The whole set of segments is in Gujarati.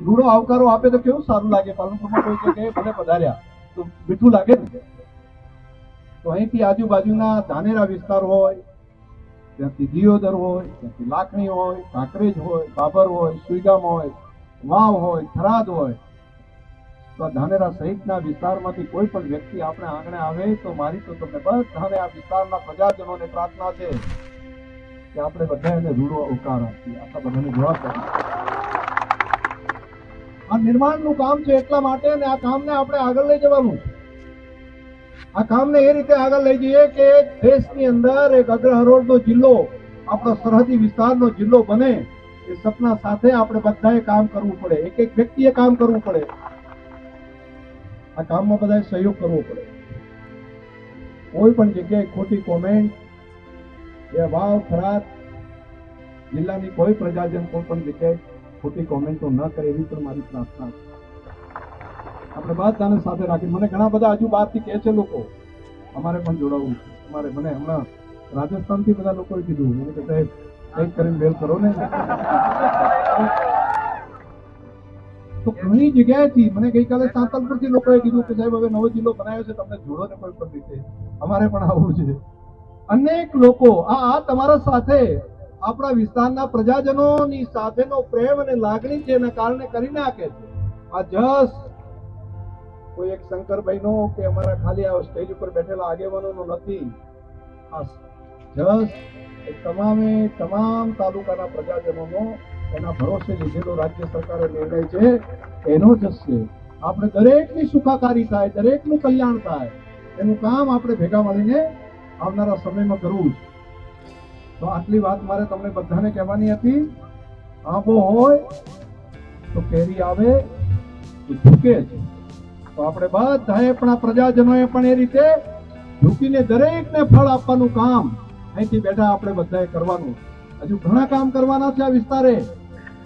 રૂડો આવકારો આપે તો કેવું સારું લાગે? પાલનપુરમાં કોઈ જગ્યાએ ભલે પધાર્યા. તો મીઠું લાગે ને? તો અહીંથી આજુબાજુના ધાનેરા વિસ્તાર હોય ત્યાંથી દિયોદર હોય ત્યાંથી લાખણી હોય, કાંકરેજ હોય, બાબર હોય, સુઈગામ હોય, વાવ હોય, થરાદ હોય, તો ધાનેરા સહિતના વિસ્તારમાંથી કોઈ પણ વ્યક્તિ આપણે આંગણે આવે તો મારી તો તમને બધાને આ વિસ્તારના પ્રજાજનોને પ્રાર્થના છે કે આપણે બધા એને રૂડો અવકાર આપીએ. આપણા બધાને જવાબદારી આ નિર્માણનું કામ છે એટલા માટે અને આ કામને આપણે આગળ લઈ જવાનું. આ કામને એ રીતે આગળ લઈ જઈએ કે દેશની અંદર એક અગ્રહરોળનો જિલ્લો, આપણો સરહદી વિસ્તારનો જિલ્લો બને, એ સપના સાથે આપણે બધાએ કામ કરવું પડે. એક એક વ્યક્તિએ કામ કરવું પડે. આ કામમાં બધાએ સહયોગ કરવો પડે. કોઈ પણ જગ્યાએ ખોટી કોમેન્ટ કે વાવ ખરાબ, જિલ્લાની કોઈ પ્રજાજન કોઈ પણ જગ્યાએ ખોટી કોમેન્ટો ન કરે એવી પણ મારી પ્રાર્થના છે. આપણે બધાને સાથે રાખી મને ઘણા બધા હજુ બહારથી કહે છે લોકો, અમારે પણ જોડાવવું છે. અમારે મને હમણાં રાજસ્થાનથી બધા લોકોએ કીધું, મને કે સાહેબ કંઈક કરીને બેલ કરો ને. તો ઘણી જગ્યાએથી મને ગઈકાલે સાંતલપુરથી લોકોએ કીધું કે, સાહેબ, હવે નવો જિલ્લો બનાવ્યો છે, તમને જોડો ને કોઈ પણ રીતે. અમારે પણ આવવું છે. અનેક લોકો આ આ તમારા સાથે આપણા વિસ્તારના પ્રજાજનોની સાથેનો પ્રેમ અને લાગણી છે એના કારણે કરી નાખે છે. આ જસ કોઈ એક શંકરભાઈનો કે અમારા ખાલી આ સ્ટેજ ઉપર બેઠેલા આગેવાનોનો નથી. આ જસ એ તમામે તમામ તાલુકાના પ્રજાજનોનો એના ભરોસે લીધેલો રાજ્ય સરકારે નિર્ણય છે. એનો જસ છે. આપણે દરેકની સુખાકારી થાય, દરેકનું કલ્યાણ થાય. એનું કામ આપણે ભેગા મળીને આવનારા સમયમાં કરવું છે તો આટલી વાત મારે તમને બધાને કહેવાની હતી. આંબો હોય તો કેરી આવે, તો ઝૂકે છે. તો આપણે બધાએ પણ આ પ્રજાજનોએ પણ એ રીતે ઝૂકીને દરેકને ફળ આપવાનું કામ અહીંથી બેઠા આપણે બધાએ કરવાનું. હજુ ઘણા કામ કરવાના છે આ વિસ્તારે.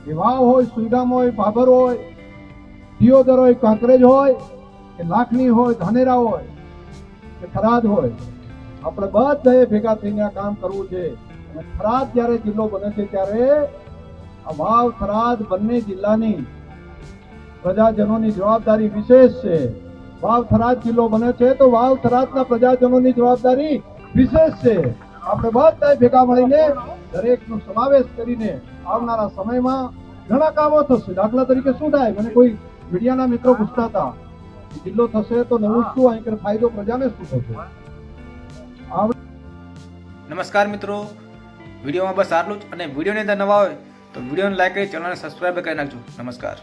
એ વાવ હોય સુઈડામ હોય, ભાભર હોય, દિયોદર હોય, કાંકરેજ હોય કે લાખણી હોય, ધાનેરા હોય કે થરાદ હોય. આપણે બધાએ ભેગા થઈને આ કામ કરવું છે. અને થરાદ જ્યારે જિલ્લો બને છે ત્યારે આ વાવ થરાદ બંને જિલ્લાની પ્રજાજનોની જવાબદારી વિશેષ છે. વાવ થરાદ જિલ્લો બને છે તો વાવ થરાદના પ્રજાજનોની જવાબદારી વિશેષ છે. આપણે બધા ભેગા મળીને દરેકનો સમાવેશ કરીને આવનારા સમયમાં ઘણા કામો થશે. દાખલા તરીકે શું થાય? મને કોઈ મીડિયાના મિત્રો પૂછતા હતા જિલ્લો થશે તો નવું શું અહીં ફાયદો પ્રજાને શું થશે? નમસ્કાર મિત્રો. વિડીયોમાં બસ આટલું જ અને વિડીયોની અંદર નવા હોય તો વિડીયોને લાઈક કરી, ચેનલને સબસ્ક્રાઈબ કરી નાખજો. નમસ્કાર.